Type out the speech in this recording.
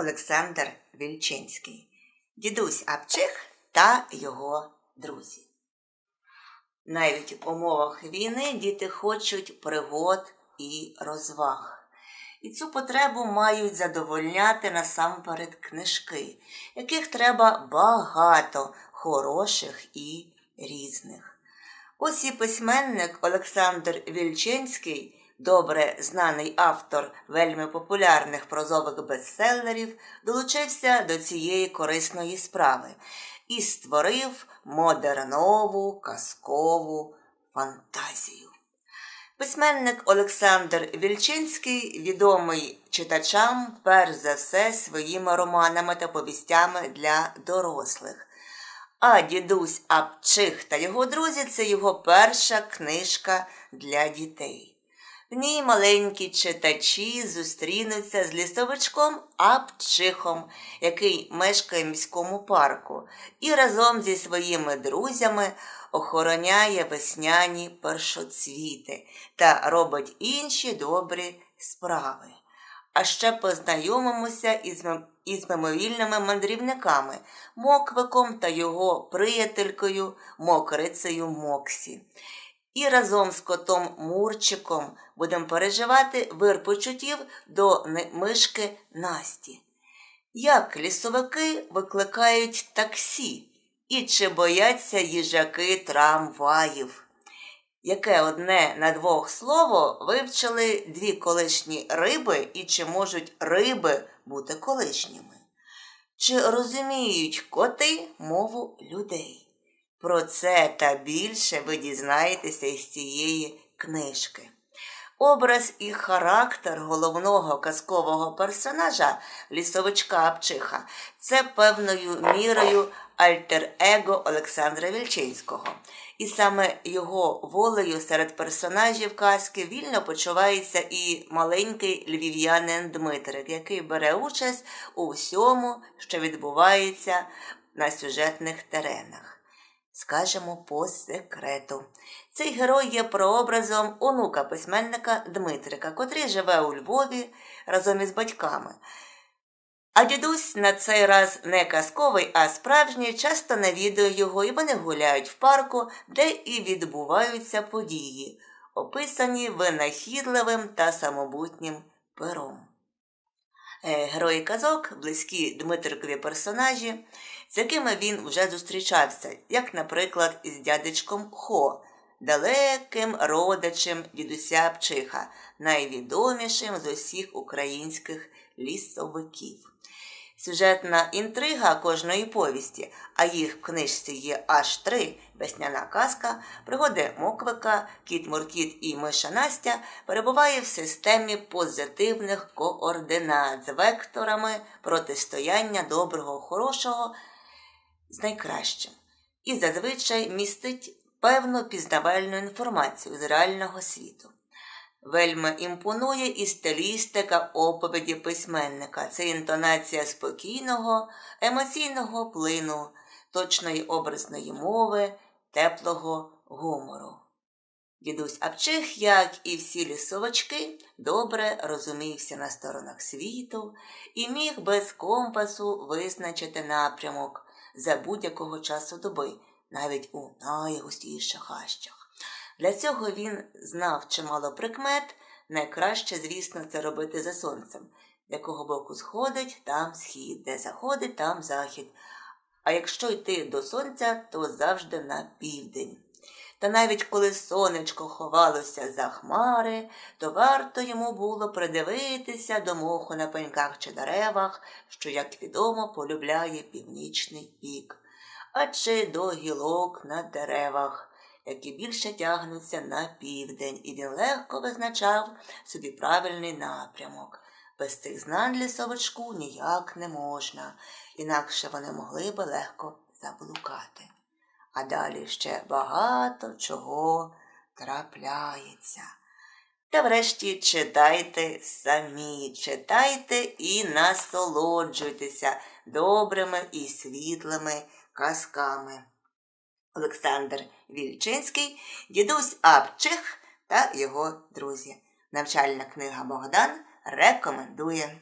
Олександр Вільчинський, дідусь Апчих та його друзі. Навіть в умовах війни діти хочуть пригод і розваг. І цю потребу мають задовольняти насамперед книжки, яких треба багато хороших і різних. Ось і письменник Олександр Вільчинський добре знаний автор вельми популярних прозових бестселерів, долучився до цієї корисної справи і створив модернову казкову фантазію. Письменник Олександр Вільчинський відомий читачам перш за все своїми романами та повістями для дорослих. А дідусь Апчих та його друзі це його перша книжка для дітей. В ній маленькі читачі зустрінуться з лісовичком Апчихом, який мешкає в міському парку, і разом зі своїми друзями охороняє весняні першоцвіти та робить інші добрі справи. А ще познайомимося із із мимовільними мандрівниками, Моквиком та його приятелькою Мокрицею Моксі і разом з котом Мурчиком будемо переживати вир почуттів до мишки Насті. Як лісовики викликають таксі і чи бояться їжаки трамваїв? Яке одне на двох слово вивчили дві колишні риби і чи можуть риби бути колишніми? Чи розуміють коти мову людей? Про це та більше ви дізнаєтеся із цієї книжки. Образ і характер головного казкового персонажа лісовичка Апчиха це певною мірою альтер-его Олександра Вільчинського. І саме його волею серед персонажів казки вільно почувається і маленький львів'янин Дмитрик, який бере участь у всьому, що відбувається на сюжетних теренах. Скажемо по секрету. Цей герой є прообразом онука письменника Дмитрика, котрий живе у Львові разом із батьками. А дідусь на цей раз не казковий, а справжній, часто навідує його, і вони гуляють в парку, де і відбуваються події, описані винахідливим та самобутнім пером. Е, герої казок, близькі Дмитрикові персонажі, з якими він вже зустрічався, як, наприклад, із дядечком Хо, далеким родичем дідуся Пчиха, найвідомішим з усіх українських лісовиків. Сюжетна інтрига кожної повісті, а їх в книжці є аж три весняна казка, пригоди Моквика, Кіт Муркіт і Миша Настя перебуває в системі позитивних координат з векторами протистояння доброго, хорошого з найкращим. І зазвичай містить певну пізнавальну інформацію з реального світу. Вельми імпонує і стилістика оповіді письменника. Це інтонація спокійного, емоційного плину, точної образної мови, теплого гумору. Дідусь Апчих, як і всі лісовачки, добре розумівся на сторонах світу і міг без компасу визначити напрямок за будь-якого часу доби, навіть у найгустіших хащах. Для цього він знав чимало прикмет, найкраще, звісно, це робити за сонцем. Якого боку сходить, там схід, де заходить, там захід. А якщо йти до сонця, то завжди на південь. Та навіть коли сонечко ховалося за хмари, то варто йому було придивитися до моху на пеньках чи деревах, що, як відомо, полюбляє північний бік, а чи до гілок на деревах які більше тягнуться на південь, і він легко визначав собі правильний напрямок. Без цих знань лісовичку ніяк не можна, інакше вони могли би легко заблукати. А далі ще багато чого трапляється. Та врешті читайте самі, читайте і насолоджуйтеся добрими і світлими казками. Олександр Вільчинський, дідусь Апчих та його друзі. Навчальна книга Богдан рекомендує.